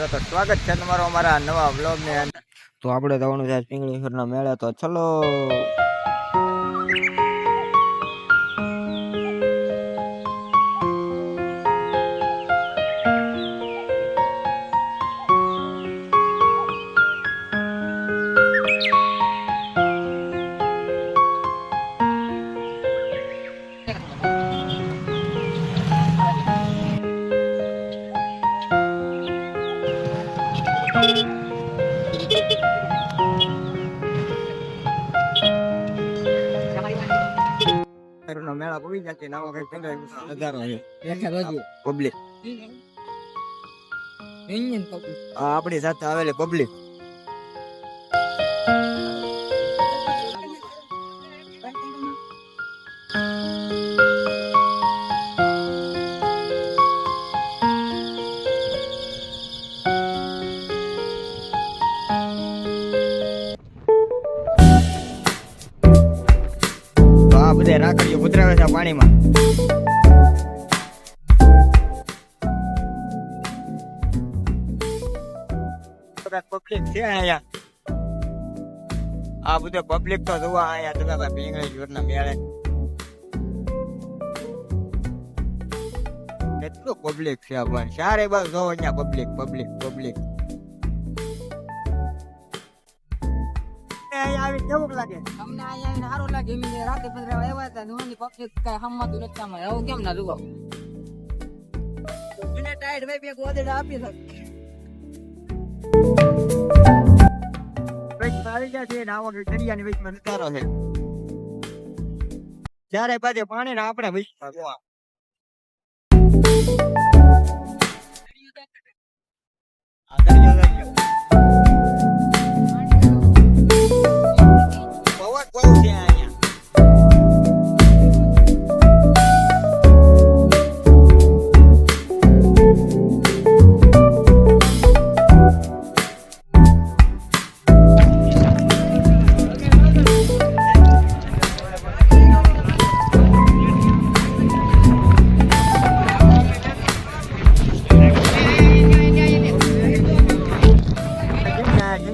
મિત્રો, તો સ્વાગત છે તમારો અમારા નવા વ્લોગ ને તો આપણે જવાનું છે પિંગળીશ્વરના મેળે, તો ચલો. મેળા પડી જશે નવો કઈ હજારો પબ્લિક આ આપણી સાથે આવેલી પબ્લિક આ બધે રાખડીઓ ઉતરાવે છે પાણીમાં. પબ્લિક છે અહીંયા. આ બધે પબ્લિક તો જોવા અહીંયા ભાઈ પીંગળી જોરના મેળે. કેટલું પબ્લિક છે આ પણ. ચારે જોવો અહીંયા પબ્લિક પબ્લિક પબ્લિક આવી કેવું લાગે? અમને અહીંયા સારું લાગે. એમ રાતે પંદર આવ્યા હતા નોની પબ્લિક કઈ હમતું નથી આમાં એવું કેમ ના જુઓ? એને ટાઈટ ભાઈ બે ગોદડા આપી દો કંઈક આવી ગયા છે ને આવો કંઈક દરિયાની છે. ચારે બાજુ પાણી ને આપણે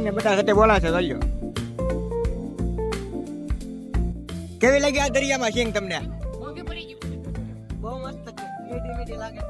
જેમને બધા સાથે બોલા છે દરિયો કેવી લાગી આ દરિયામાં સિંગ તમને? બહુ મસ્ત છે. મીઠી મીઠી લાગે